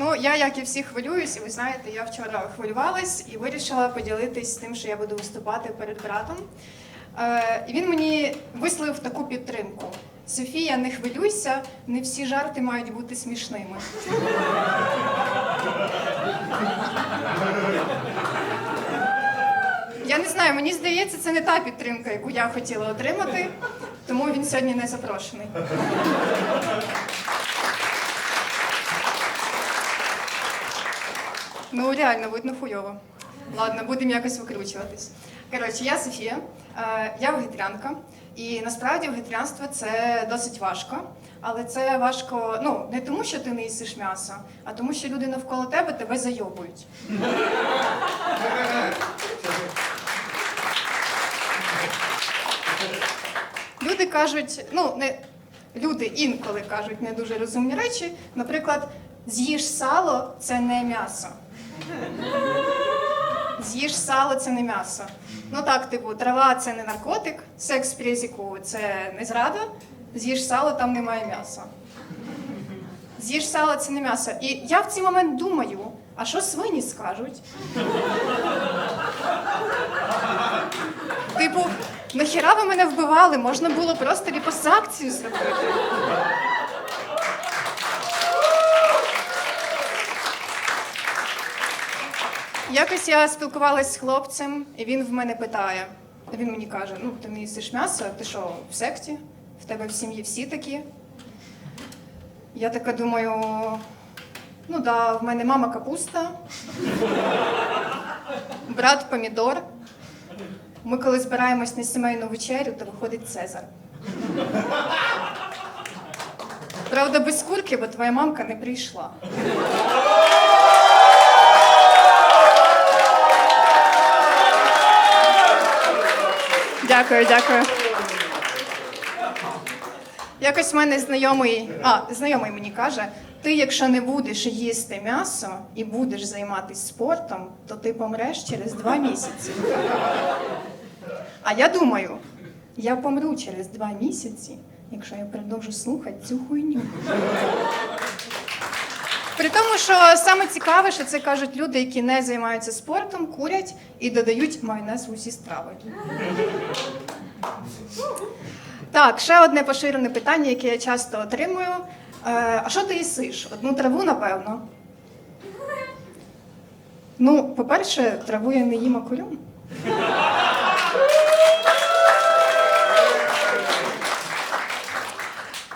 Ну, я, як і всі, хвилююсь, і ви знаєте, я вчора хвилювалась і вирішила поділитись тим, що я буду виступати перед братом. Е, і він мені висловив таку підтримку. Софія, не хвилюйся, не всі жарти мають бути смішними. Я не знаю, мені здається, це не та підтримка, яку я хотіла отримати, тому він сьогодні не запрошений. Ну, реально, видно хуйово. Ладно, будемо якось викручуватись. Коротше, я Софія, е, я вегетаріанка, і насправді вегетаріанство це досить важко. Але це важко ну, не тому, що ти не їсиш м'ясо, а тому, що люди навколо тебе тебе зайобують. Люди кажуть, ну не люди інколи кажуть не дуже розумні речі. Наприклад, з'їж сало це не м'ясо. З'їж сало це не м'ясо. Ну так, типу, трава це не наркотик, секс в презіку це не зрада. З'їж сало, там немає м'яса. З'їж сало це не м'ясо. І я в цей момент думаю, а що свині скажуть? Типу, нахіра ви мене вбивали? Можна було просто ліпосакцію зробити. Якось я спілкувалась з хлопцем, і він в мене питає. Він мені каже: ну, ти не їсиш м'ясо, ти що, в секті? В тебе в сім'ї всі такі? Я така думаю, ну да, в мене мама капуста, брат помідор. Ми коли збираємось на сімейну вечерю, то виходить Цезар. Правда, без курки, бо твоя мамка не прийшла. Дякую, дякую. Якось в мене знайомий, а, знайомий мені каже: ти, якщо не будеш їсти м'ясо і будеш займатися спортом, то ти помреш через два місяці. А я думаю, я помру через два місяці, якщо я продовжу слухати цю хуйню. При тому, що саме цікаве, що це кажуть люди, які не займаються спортом, курять і додають майонез в усі страви. Так, ще одне поширене питання, яке я часто отримую. Е, а що ти їсиш? Одну траву, напевно. Ну, по-перше, траву я не їм, а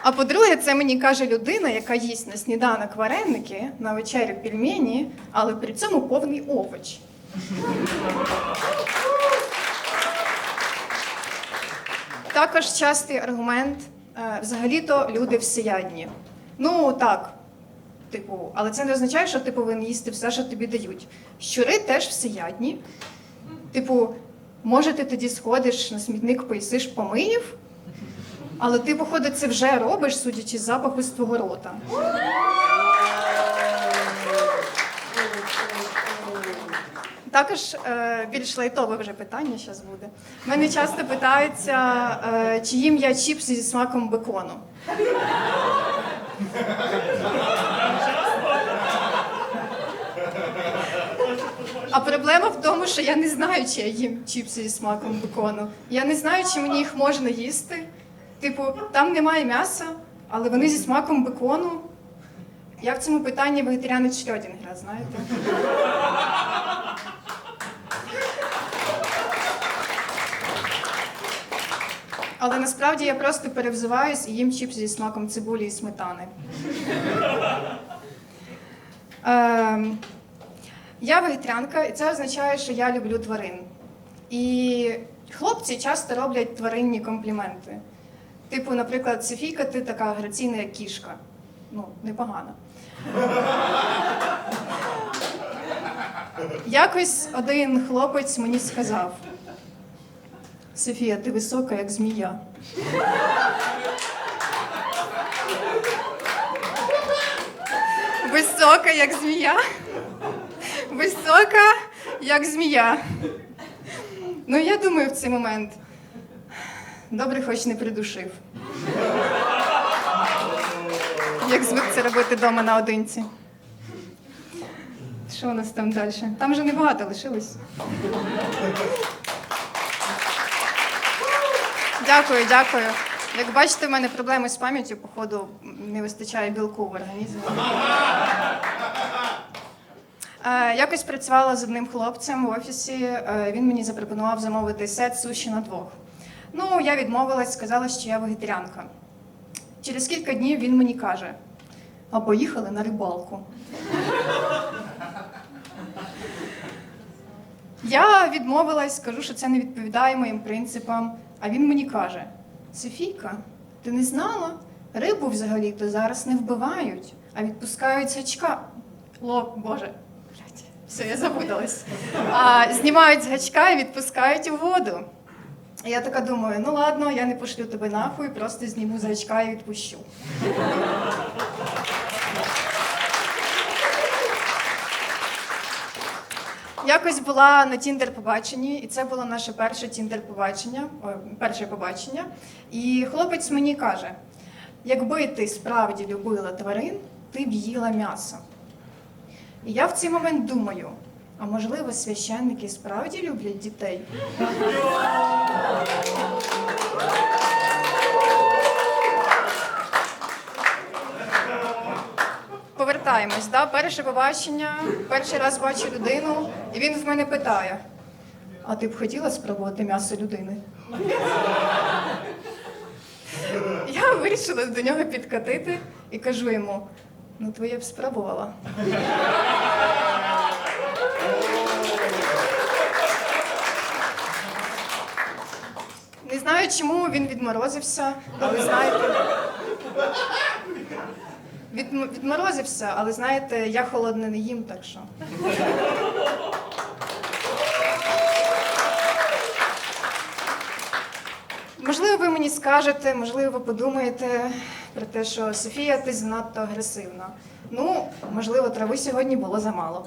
А по-друге, це мені каже людина, яка їсть на сніданок вареники, на вечерю пельмені, але при цьому повний овоч. Також частий аргумент е, взагалі-то люди всеядні. Ну так, типу, але це не означає, що ти повинен їсти все, що тобі дають. Щури теж всеядні. Типу, може, ти тоді сходиш на смітник, поїсиш помиїв, але ти, походу, це вже робиш, судячи з запаху з твого рота. Також е, більш лайтове вже питання зараз буде. Мене часто питаються, е, чи їм я чіпси зі смаком бекону. А проблема в тому, що я не знаю, чи я їм чіпси зі смаком бекону. Я не знаю, чи мені їх можна їсти. Типу, там немає м'яса, але вони зі смаком бекону. Я в цьому питанні вегетаріанець Шрёдінгера, знаєте? Але насправді я просто перевзуваюсь і їм чіпс зі смаком цибулі і сметани. Ем, я вегетаріанка, і це означає, що я люблю тварин. І хлопці часто роблять тваринні компліменти. Типу, наприклад, Софійка, ти така граційна, кішка. Ну, непогано. Якось один хлопець мені сказав: Софія, ти висока, як змія. Висока, як змія. Висока, як змія. Ну, я думаю, в цей момент. Добре, хоч не придушив. Як звик це робити вдома наодинці. Що у нас там далі? Там вже небагато лишилось. Дякую, дякую. Як бачите, в мене проблеми з пам'яттю, походу, не вистачає білку в організмі. Е, якось працювала з одним хлопцем в офісі. Е, він мені запропонував замовити сет суші на двох. Ну, я відмовилась, сказала, що я вегетаріанка. Через кілька днів він мені каже: а поїхали на рибалку. Я відмовилась, кажу, що це не відповідає моїм принципам. А він мені каже: Софійка, ти не знала? Рибу взагалі-то зараз не вбивають, а відпускають гачка. Ло, Боже, блядь, все, я забудалась. А, знімають з гачка і відпускають у воду. Я така думаю, ну ладно, я не пошлю тебе нахуй, просто зніму з і відпущу. Якось була на Тіндер побаченні, і це було наше перше Тіндер побачення, перше побачення. І хлопець мені каже: якби ти справді любила тварин, ти б їла м'ясо. І я в цей момент думаю: а можливо, священники справді люблять дітей? Повертаємось, да? перше побачення, перший раз бачу людину, і він в мене питає: а ти б хотіла спробувати м'ясо людини? Я вирішила до нього підкатити і кажу йому: ну, твоє б спробувала. Не знаю, чому він відморозився, але знаєте. Від, відморозився, але знаєте, я холодне не їм, так що. Можливо, ви мені скажете, можливо, ви подумаєте про те, що Софія, ти занадто агресивна. Ну, можливо, трави сьогодні було замало.